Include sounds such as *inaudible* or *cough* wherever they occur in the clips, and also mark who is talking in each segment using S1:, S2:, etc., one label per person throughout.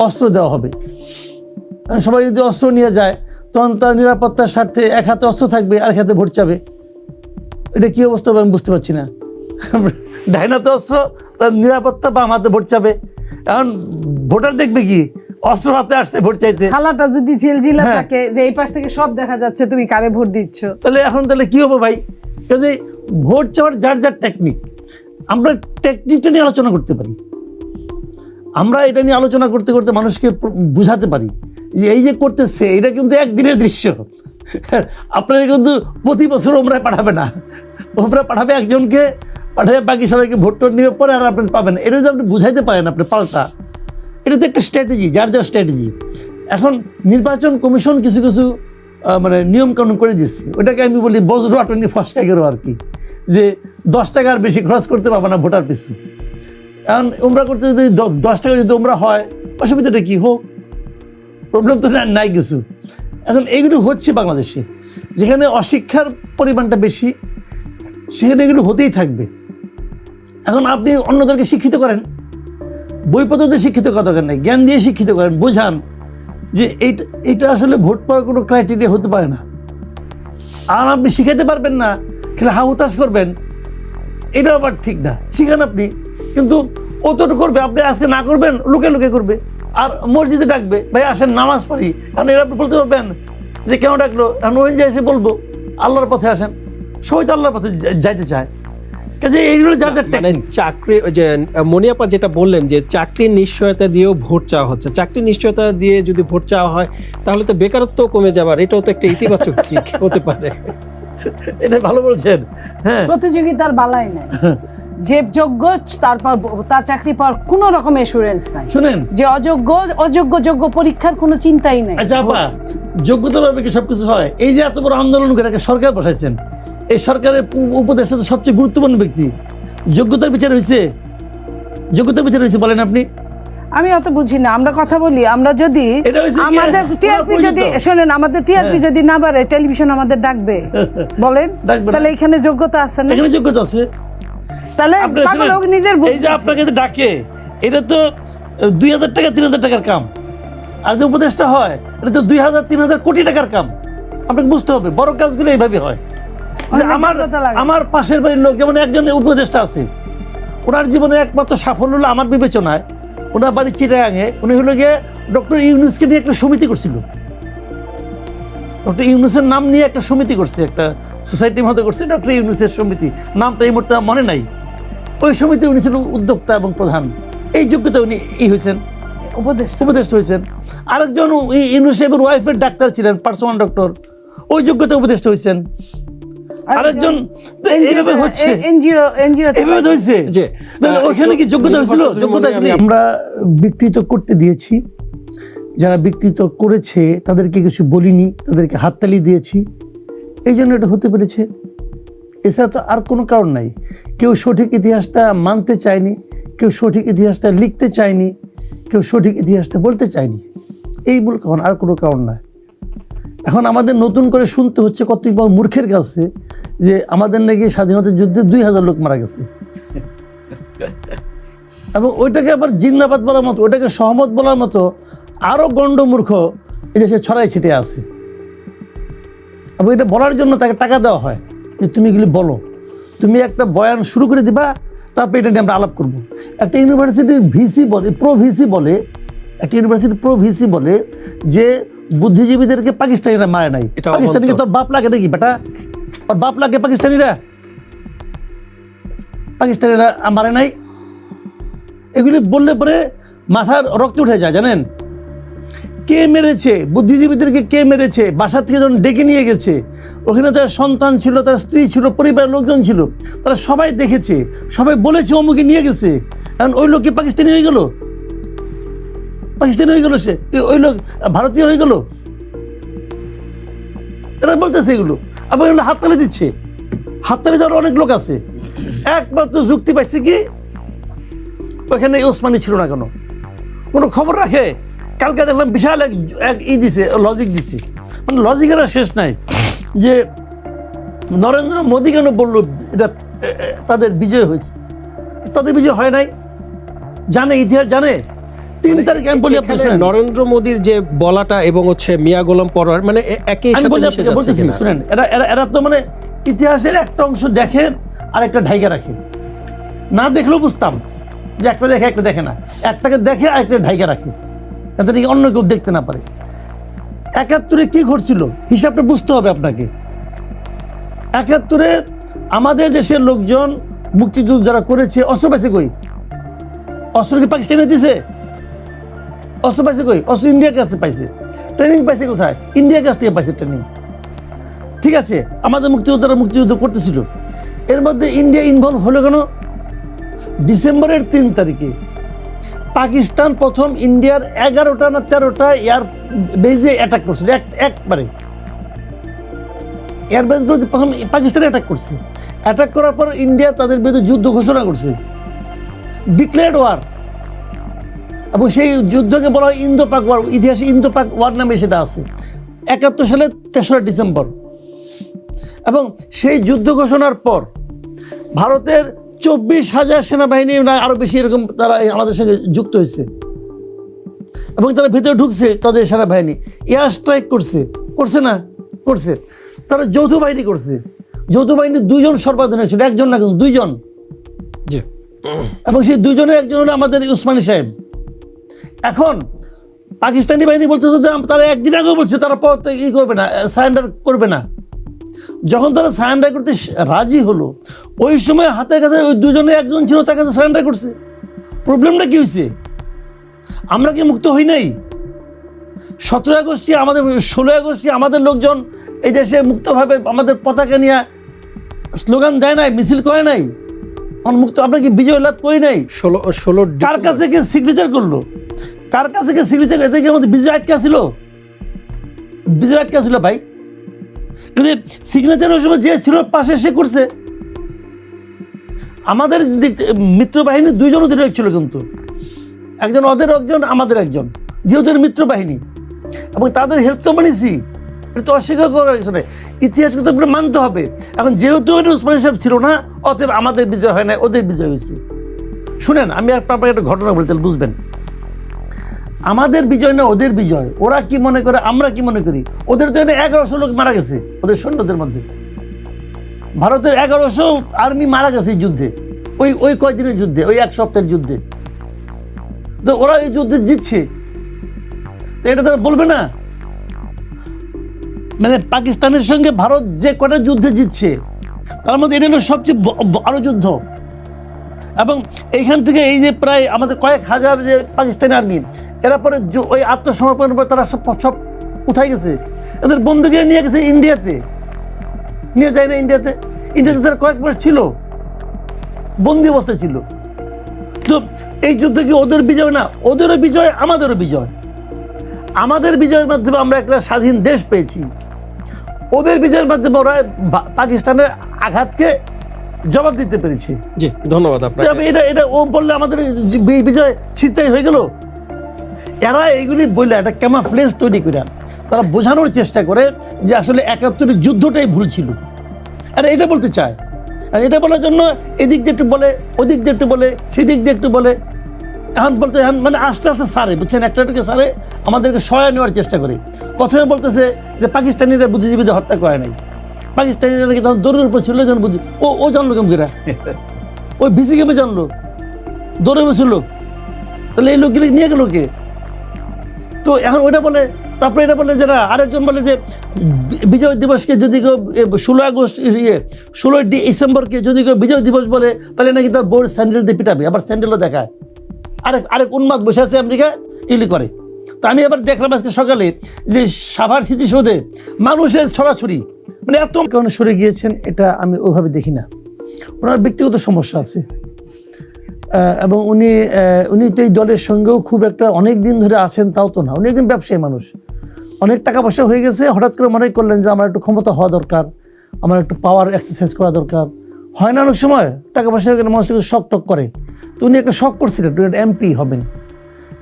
S1: অস্ত্র দেওয়া হবে। কারণ সবাই যদি অস্ত্র নিয়ে যায় তখন তার নিরাপত্তার স্বার্থে এক হাতে অস্ত্র থাকবে আর এক হাতে ভোট চাবে। এটা কী অবস্থা হবে আমি বুঝতে পারছি না। *laughs* ডাইনাতে অস্ত্র তার নিরাপত্তা বাম হাতে ভোট চাবে। এখন ভোটার দেখবে কি অস্ত্র হাতে আসছে ভোট চাইতে।
S2: সালাটা যদি ঝিলঝিলা
S1: হ্যাঁ।
S2: থাকে যে এই পাশ থেকে সব দেখা যাচ্ছে তুমি কারে ভোট দিচ্ছ?
S1: তাহলে এখন তাহলে কি হবে ভাই? কাজে ভোট চাওয়ার যার যার টেকনিক আমরা টেকনিকটা নিয়ে আলোচনা করতে পারি। আমরা এটা নিয়ে আলোচনা করতে করতে মানুষকে বুঝাতে পারি যে এই যে করতেছে, এটা কিন্তু একদিনের দৃশ্য। আপনারা কিন্তু প্রতি বছর ওমরা পাঠাবে না। ওমরা পাঠাবে একজনকে, পাঠাবে বাকি সবাইকে ভোট টোট নিয়ে পরে আর আপনি পাবেন এটা যদি আপনি বুঝাইতে পারেন আপনি পাল্টা। এটা তো একটা স্ট্র্যাটেজি যার যার স্ট্র্যাটেজি এখন নির্বাচন কমিশন কিছু কিছু মানে নিয়ম কানুন করে দিচ্ছে ওটাকে আমি বলি বজ্র টোয়েন্টি ফার্স্ট টাকারও আর কি। যে দশ টাকার বেশি খরচ করতে পারবে না ভোটার পিছু। এখন উমরা করতে যদি দশ টাকা যদি উমরা হয়, অসুবিধাটা কি হোক? প্রবলেম তো নাই কিছু। এখন এইগুলো হচ্ছে বাংলাদেশে। যেখানে অশিক্ষার পরিমাণটা বেশি, সেখানে এগুলো হতেই থাকবে। এখন আপনি অন্যদেরকে শিক্ষিত করেন। বই পদ্ধতিতে শিক্ষিত দরকার নেই। জ্ঞান দিয়ে শিক্ষিত করেন, বোঝান যে এইটা এটা আসলে ভোট পাওয়ার কোনো ক্রাইটেরিয়া হতে পারে না। আর আপনি শিখাতে পারবেন না, খেলে হা হুতাশ করবেন এটা আবার ঠিক না। শিখান আপনি। কিন্তু অতটুকু করবে আপনি আজকে না করবেন লুকে লুকে করবে। আর মসজিদে ডাকবে ভাই আসেন নামাজ পড়ি। এখন এরা আপনি বলতে পারবেন যে কেন ডাকলো? এখন ওই যাইছে বলব আল্লাহর পথে আসেন। সবাই তো আল্লাহর পথে যাইতে চায়। কাজে এইগুলো যার যার
S3: মানে চাকরি যে মনিয়াপা যেটা বললেন যে চাকরির নিশ্চয়তা দিয়েও ভোট চাওয়া হচ্ছে। চাকরির নিশ্চয়তা দিয়ে যদি ভোট চাওয়া হয় তাহলে তো বেকারত্ব কমে যাবার এটাও তো একটা ইতিবাচক দিক হতে পারে।
S1: এটা ভালো বলছেন। হ্যাঁ।
S2: প্রতিযোগিতার বালাই নাই। *laughs* যে যোগ্য তারপর তার চাকরি পাওয়ার কোনো রকম এসুরেন্স নাই।
S1: শুনেন।
S2: যে অযোগ্য অযোগ্য যোগ্য পরীক্ষার কোনো চিন্তাই নাই।
S1: আচ্ছা আপা যোগ্যতা ভাবে কি সবকিছু হয়? এই যে এত বড় আন্দোলন করে একটা সরকার বসাইছেন এই সরকারের উপদেষ্টা তো সবচেয়ে গুরুত্বপূর্ণ ব্যক্তি। যোগ্যতার বিচার হয়েছে যোগ্যতার বিচার হয়েছে বলেন আপনি।
S2: আমি অত বুঝি না আমরা কথা বলি আমরা যদি আমাদের টিআরপি যদি শোনেন আমাদের টিআরপি
S1: হ্যাঁ।
S2: যদি না বাড়ে টেলিভিশন আমাদের ডাকবে। *laughs* বলেন? তাহলে এখানে যোগ্যতা আছে না?
S1: এখানে যোগ্যতা আছে।
S2: তাহলে পাগল হোক নিজের
S1: এই যে আপনাকে যে ডাকে এটা তো দুই হাজার টাকা তিন হাজার টাকার কাম। আর যে উপদেশটা হয় এটা তো দুই হাজার তিন হাজার কোটি টাকার কাম। আপনাকে বুঝতে হবে বড় কাজগুলো এইভাবে হয়। আমার আমার পাশের বাড়ির লোক যেমন একজন উপদেষ্টা আছে ওনার জীবনে একমাত্র সাফল্য হলো আমার বিবেচনায় ওনার বাড়ি চিটাগাঙে উনি হলো গিয়ে ডক্টর ইউনুসকে নিয়ে একটা সমিতি করছিল। ডক্টর ইউনুসের নাম নিয়ে একটা সমিতি করছে একটা সোসাইটির মতো করছে ডক্টর ইউনুসের সমিতি। নামটা এই মুহূর্তে আমার মনে নাই। ওই সময়তে উনি ছিল উদ্যোক্তা এবং প্রধান। এই যোগ্যতা উনি ই হয়েছেন।
S2: উপদেষ্টা।
S1: উপদেষ্টা হয়েছেন। আরেকজন ওই ইউনুস ওয়াইফের ডাক্তার ছিলেন পার্সোনাল ডক্টর ওই যোগ্যতা উপদেষ্টা হয়েছেন। আরেকজন এইভাবে হচ্ছে।
S2: এনজিও এনজিও
S1: এইভাবে হয়েছে?
S3: যে,
S1: ওখানে কি যোগ্যতা হয়েছিল? যোগ্যতা আমরা বিকৃত করতে দিয়েছি। যারা বিকৃত করেছে তাদেরকে কিছু বলিনি তাদেরকে হাততালি দিয়েছি। এই জন্য এটা হতে পেরেছে। এছাড়া তো আর কোনো কারণ নাই। কেউ সঠিক ইতিহাসটা মানতে চায়নি, কেউ সঠিক ইতিহাসটা লিখতে চায়নি, কেউ সঠিক ইতিহাসটা বলতে চায়নি। এই মূল কারণ আর কোনো কারণ নয় এখন আমাদের নতুন করে শুনতে হচ্ছে কতিপয় মূর্খের কাছে যে আমাদের নাকি স্বাধীনতা যুদ্ধে দুই হাজার লোক মারা গেছে। এবং ওইটাকে আবার জিন্দাবাদ বলার মতো, ওইটাকে সহমত বলার মতো আরও গণ্ডমূর্খ দেশে ছড়াই ছিটে আছে। এবং এটা বলার জন্য তাকে টাকা দেওয়া হয়। যে তুমি এগুলি বলো। তুমি একটা বয়ান শুরু করে দিবা তারপরে এটা নিয়ে আমরা আলাপ করব। একটা ইউনিভার্সিটির ভিসি বলে প্রো ভিসি বলে একটা ইউনিভার্সিটির প্রো ভিসি বলে যে বুদ্ধিজীবীদেরকে পাকিস্তানিরা মারে নাই। পাকিস্তানিকে তোর বাপ লাগে নাকি বেটা? ওর বাপ লাগে পাকিস্তানিরা? পাকিস্তানিরা মারে নাই। এগুলি বললে পরে মাথার রক্ত উঠে যায় জানেন? কে মেরেছে? বুদ্ধিজীবীদেরকে কে মেরেছে? বাসা থেকে যখন ডেকে নিয়ে গেছে ওখানে তার সন্তান ছিল, তার স্ত্রী ছিল, পরিবারের লোকজন ছিল, তারা সবাই দেখেছে, সবাই বলেছে অমুকে নিয়ে গেছে। কারণ ওই লোক কি পাকিস্তানি হয়ে গেল? পাকিস্তানি হয়ে গেল সে? ওই লোক ভারতীয় হয়ে গেল? এরা বলতেছে এগুলো। আবার এগুলো হাততালি দিচ্ছে। হাততালি দেওয়ার অনেক লোক আছে। একমাত্র যুক্তি পাইছে কি, ওখানে ওসমানি ছিল না কেন? কোনো খবর রাখে? কালকে দেখলাম বিশাল এক এক ই দিছে লজিক দিছে। মানে লজিকের শেষ নাই। যে নরেন্দ্র মোদী কেন বলল এটা তাদের বিজয় হয়েছে? তাদের বিজয় হয় নাই? জানে ইতিহাস জানে? তিন তারিখ আমি বলি আপনাকে শুনেন।
S3: নরেন্দ্র মোদীর যে বলাটা এবং হচ্ছে মিয়া গোলাম পরোয়ার মানে একই
S1: আমি বলি আপনাকে বলতেছি শুনেন এরা এরা এরা তো মানে ইতিহাসের একটা অংশ দেখে আর একটা ঢাইকা রাখে। না দেখলেও বুঝতাম যে একটা দেখে একটা দেখে না। একটাকে দেখে আর একটা ঢাইকা রাখে। যাতে নাকি অন্য কেউ দেখতে না পারে। একাত্তরে কি ঘটছিল? হিসাবটা বুঝতে হবে আপনাকে। একাত্তরে আমাদের দেশের লোকজন মুক্তিযুদ্ধ যারা করেছে, অস্ত্র পাইছে কই? অস্ত্র কি পাকিস্তানে দিছে? অস্ত্র পাইছে কই? অস্ত্র ইন্ডিয়ার কাছে পাইছে। ট্রেনিং পাইছে কোথায়? ইন্ডিয়ার কাছ থেকে পাইছে ট্রেনিং ঠিক আছে, আমাদের মুক্তিযোদ্ধারা মুক্তিযুদ্ধ করতেছিল, এর মধ্যে ইন্ডিয়া ইনভলভ হলো কেন? ডিসেম্বরের তিন তারিখে। পাকিস্তান প্রথম, ইন্ডিয়ার এগারোটা না তেরোটা এয়ার বেজে অ্যাটাক করছিল, এক, একবারে। এয়ার বেসগুলোতে প্রথম পাকিস্তানে অ্যাটাক করছে। অ্যাটাক করার পর ইন্ডিয়া তাদের বিরুদ্ধে যুদ্ধ ঘোষণা করছে। ডিক্লেয়ার্ড ওয়ার এবং সেই যুদ্ধকে বলা হয় ইন্দো পাক ওয়ার ইতিহাসে ইন্দো পাক ওয়ার নামে সেটা আছে। একাত্তর সালে তেসরা ডিসেম্বর। এবং সেই যুদ্ধ ঘোষণার পর ভারতের চব্বিশ হাজার সেনাবাহিনী না আরও বেশি এরকম তারা আমাদের সঙ্গে যুক্ত হয়েছে। এবং তারা ভিতরে ঢুকছে তাদের সেনাবাহিনী। এয়ার স্ট্রাইক করছে। করছে না? করছে। তারা যৌথ বাহিনী করছে। যৌথ বাহিনী দুইজন সর্বাধিনায়ক ছিল। একজন না কিন্তু দুইজন।
S3: জি।
S1: এবং সেই দুজনের একজন হলো আমাদের উসমানী সাহেব। এখন পাকিস্তানি বাহিনী বলতেছে যে তারা একদিন আগেও বলছে তারা পথ ই করবে না সারেন্ডার করবে না। যখন তারা সারেন্ডার করতে রাজি হলো ওই সময় হাতে কাছে ওই দুজনে একজন ছিল তার কাছে সারেন্ডার করছে। প্রবলেমটা কি হয়েছে? আমরা কি মুক্ত হই নাই? সতেরো আগস্টে আমাদের ষোলো আগস্টে আমাদের লোকজন এই দেশে মুক্তভাবে আমাদের পতাকা নিয়ে স্লোগান দেয় নাই মিছিল করে নাই? মুক্ত আপনার কি বিজয় লাভ করি নাই?
S3: ষোলো ষোলো
S1: কার কাছে গিয়ে সিগনেচার করল? কার কাছে গিয়ে সিগনেচার এতে কি আমাদের বিজয় আটকা ছিল বিজয় আটকা ছিল ভাই। কিন্তু সিগনেচার ওই সময় যে ছিল, পাশে সে করছে। আমাদের মিত্র বাহিনী দুইজন অধিনায়ক ছিল কিন্তু। একজন ওদের, একজন আমাদের একজন। যেহেতু মিত্র বাহিনী এবং তাদের হেল্প তো মানিছি এটা তো অস্বীকার করার কিছু নেই। ইতিহাসকে তো আপনাকে মানতে হবে। এখন যেহেতু এটা উসমানী সাহেব ছিল না, অতএব আমাদের বিজয় হয় না ওদের বিজয় হয়েছে। শুনেন, আমি আপনার একটা ঘটনা বলি তাহলে বুঝবেন। আমাদের বিজয় না ওদের বিজয়? ওরা কি মনে করে, আমরা কি মনে করি? ওদের তো এগারোশো লোক মারা গেছে, ওদের সৈন্যদের মধ্যে। ভারতের এগারোশো আর্মি মারা গেছে যুদ্ধে। ওই ওই কয়দিনের যুদ্ধে? ওই এক সপ্তাহের যুদ্ধে। তো ওরা এই যুদ্ধে জিতছে। তো এটা তারা বলবে না? মানে পাকিস্তানের সঙ্গে ভারত যে কটা যুদ্ধে জিতছে, তার মধ্যে এটা হলো সবচেয়ে বড় যুদ্ধ। এবং এইখান থেকে এই যে প্রায় আমাদের কয়েক হাজার যে পাকিস্তানি আর্মি এরা পরে যু- ওই আত্মসমর্পণের পর তারা সব সব উঠাই গেছে। এদের বন্ধুকে নিয়ে গেছে ইন্ডিয়াতে। নিয়ে যায় না ইন্ডিয়াতে। ইন্ডিয়াতে তারা কয়েক মাস ছিল বন্দি অবস্থায় ছিল। তো এই যুদ্ধ কি ওদের বিজয় না? ওদেরও বিজয় আমাদেরও বিজয়। আমাদের বিজয়ের মাধ্যমে আমরা একটা স্বাধীন দেশ পেয়েছি। ওদের বিজয়ের মাধ্যমে ওরা পাকিস্তানের আঘাতকে জবাব দিতে পেরেছে।
S3: জি ধন্যবাদ আপনাকে।
S1: এটা এটা ও বললে আমাদের বিজয় শীতাই হয়ে গেল? এরা এইগুলি বললে একটা ক্যামাফ্লেজ তৈরি করে তারা বোঝানোর চেষ্টা করে যে আসলে একাত্তরের যুদ্ধটাই ভুল ছিল। আর এটা বলতে চায়। আর এটা বলার জন্য এদিক দিয়ে একটু বলে, ওদিক দিয়ে একটু বলে, সেদিক দিয়ে একটু বলে। এখন বলতে, এখন মানে আস্তে আস্তে সারে, বুঝছেন? একটা একটুকে সারে, আমাদেরকে সহায় নেওয়ার চেষ্টা করে। প্রথমে বলতেছে যে পাকিস্তানিরা বুদ্ধিজীবীদের হত্যা করে নাই। পাকিস্তানিরা নাকি তখন দৌড়ের উপর ছিল, যখন বুদ্ধি, ও ও জানলো কেমন করে? ওই ভিসি কেমন জানলো। দৌড়ে বসে লোক তাহলে এই লোকগুলি নিয়ে গেল কে? তো এখন ওইটা বলে, তারপরে এটা বলে যারা আরেকজন বলে যে, বিজয় দিবসকে যদি কেউ ষোলো আগস্ট ইয়ে ষোলোই ডিসেম্বরকে যদি কেউ বিজয় দিবস বলে, তাহলে নাকি তার বউর স্যান্ডেল দিয়ে পিটাবে, আবার স্যান্ডেলও দেখায়। আরেক আরেক উন্মাদ বসে আছে আমেরিকা, ইলি করে। তো আমি এবার দেখলাম আজকে সকালে যে সাভার স্মৃতিসৌধে মানুষের ছড়াছড়ি। মানে এত কারণে সরে গিয়েছেন, এটা আমি ওইভাবে দেখি না। ওনার ব্যক্তিগত সমস্যা আছে। এবং উনি উনি তো এই দলের সঙ্গেও খুব একটা অনেক দিন ধরে আছেন, তাও তো না। উনি একজন ব্যবসায়ী মানুষ। অনেক টাকা পয়সা হয়ে গেছে, হঠাৎ করে মনে করলেন যে আমার একটু ক্ষমতা হওয়া দরকার, আমার একটু পাওয়ার এক্সারসাইজ করা দরকার। হয় না অনেক সময়, টাকা পয়সা হয়ে গেলে মানুষটাকে শখ টক করে। তো উনি একটা শখ করছিলেন এমপি হবেন।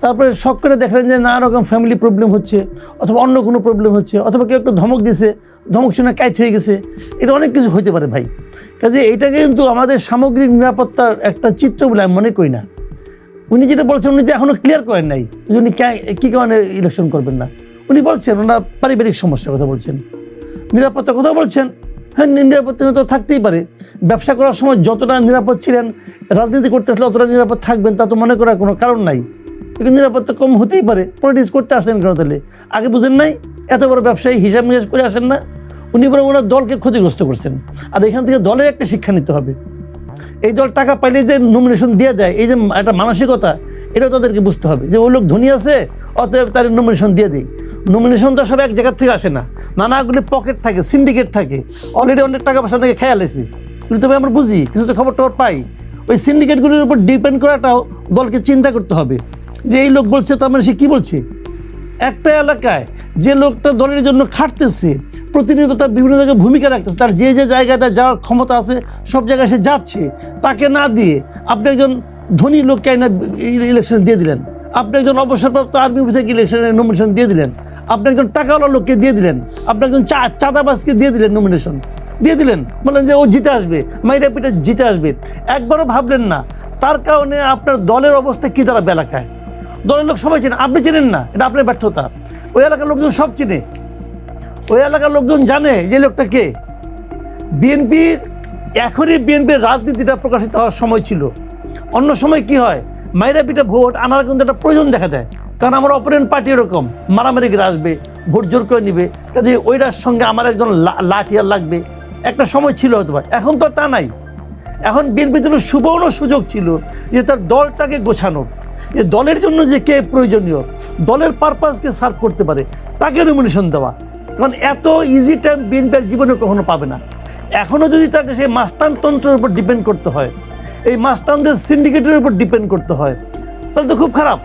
S1: তারপরে শখ করে দেখলেন যে নানা রকম ফ্যামিলি প্রবলেম হচ্ছে, অথবা অন্য কোনো প্রবলেম হচ্ছে, অথবা কেউ একটু ধমক দিছে, ধমক শুনে কাইট হয়ে গেছে। এটা অনেক কিছু হতে পারে ভাই। কাজে এইটাকে কিন্তু আমাদের সামগ্রিক নিরাপত্তার একটা চিত্র বলে আমি মনে করি না। উনি যেটা বলছেন, উনি যে এখনও ক্লিয়ার করেন নাই উনি কে- কি কারণে ইলেকশন করবেন না। উনি বলছেন, ওনার পারিবারিক সমস্যার কথা বলছেন। নিরাপত্তার কথা বলছেন। হ্যাঁ নিরাপত্তা তো থাকতেই পারে। ব্যবসা করার সময় যতটা নিরাপদ ছিলেন, রাজনীতি করতে আসলে অতটা নিরাপদ থাকবেন, তা তো মনে করার কোনো কারণ নাই। কিন্তু নিরাপত্তা কম হতেই পারে। পলিটিক্স করতে আসেন কেন তাহলে? আগে বুঝেন নাই, এত বড় ব্যবসায়ী হিসাব নিকাশ করে আসেন না। উনি বরং ওনার দলকে ক্ষতিগ্রস্ত করছেন। আর এখান থেকে দলের একটা শিক্ষা নিতে হবে। এই দল টাকা পাইলে যে নমিনেশন দিয়ে দেয়, এই যে একটা মানসিকতা, এটাও তাদেরকে বুঝতে হবে। যে ওই লোক ধনী আছে, অতএব তার নমিনেশন দিয়ে দেয় নমিনেশন তো সব এক জায়গার থেকে আসে না। নানাগুলি পকেট থাকে সিন্ডিকেট থাকে। অলরেডি অনেক টাকা পয়সা থেকে খেয়াল আছে। কিন্তু তবে আমরা বুঝি কিছু তো খবর টবর পাই। ওই সিন্ডিকেটগুলির উপর ডিপেন্ড করাটাও দলকে চিন্তা করতে হবে। যে এই লোক বলছে, তার মানে সে কী বলছে? একটা এলাকায় যে লোকটা দলের জন্য খাটতেছে, প্রতিনিয়ত তার বিভিন্ন জায়গায় ভূমিকা রাখতেছে, তার যে যে জায়গায় তার যাওয়ার ক্ষমতা আছে, সব জায়গায় সে যাচ্ছে, তাকে না দিয়ে আপনি একজন ধনী লোককে না ইলেকশন দিয়ে দিলেন। আপনি একজন অবসরপ্রাপ্ত আর্মি অফিসারকে ইলেকশনে নমিনেশন দিয়ে দিলেন। আপনি একজন টাকাওয়ালা লোককে দিয়ে দিলেন। আপনি একজন চা, চাঁদাবাজকে দিয়ে দিলেন নমিনেশন দিয়ে দিলেন। বললেন যে ও জিতে আসবে, মাইরা পিঠে জিতে আসবে। একবারও ভাবলেন না, তার কারণে আপনার দলের অবস্থা কী দাঁড়াবে এলাকায় দলের লোক সবাই চেনে, আপনি চেনেন না, এটা আপনার ব্যর্থতা। ওই এলাকার লোকজন সব চেনে। ওই এলাকার লোকজন জানে যে লোকটা কে। বিএনপির এখনই বিএনপির রাজনীতিটা প্রকাশিত হওয়ার সময় ছিল। অন্য সময় কি হয়? মাইরা পিঠা ভোট আনার কিন্তু একটা প্রয়োজন দেখা দেয়। কারণ আমার অপোনেন্ট পার্টি এরকম, মারামারি করে আসবে, ভোট জোর করে নিবে। কাজে ওইটার সঙ্গে আমার একজন লাঠিয়ার লাগবে। একটা সময় ছিল হয়তো। এখন তো তা নাই। এখন বিএনপির জন্য সুবর্ণ সুযোগ ছিল যে তার দলটাকে গোছানোর। দলের জন্য যে কে প্রয়োজনীয় দলের পারপাসকে সার্ভ করতে পারে তাকে নমিনেশন দেওয়া। কারণ এত ইজি টাইম বিএনপির জীবনে কখনো পাবে না। এখনও যদি তাকে সেই মাস্তানতন্ত্রের উপর ডিপেন্ড করতে হয় এই মাস্তানদের সিন্ডিকেটের উপর ডিপেন্ড করতে হয় তাহলে তো খুব খারাপ।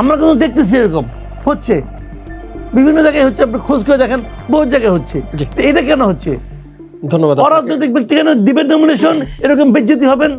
S1: আমরা কিন্তু দেখতেছি এরকম হচ্ছে। বিভিন্ন জায়গায় হচ্ছে আপনি খোঁজ করে দেখেন বহু জায়গায় হচ্ছে। এটা কেন হচ্ছে?
S3: ধন্যবাদ।
S1: অরাজনৈতিক ব্যক্তি কেন দিবেন নমিনেশন এরকম বেজ্জতি হবেন?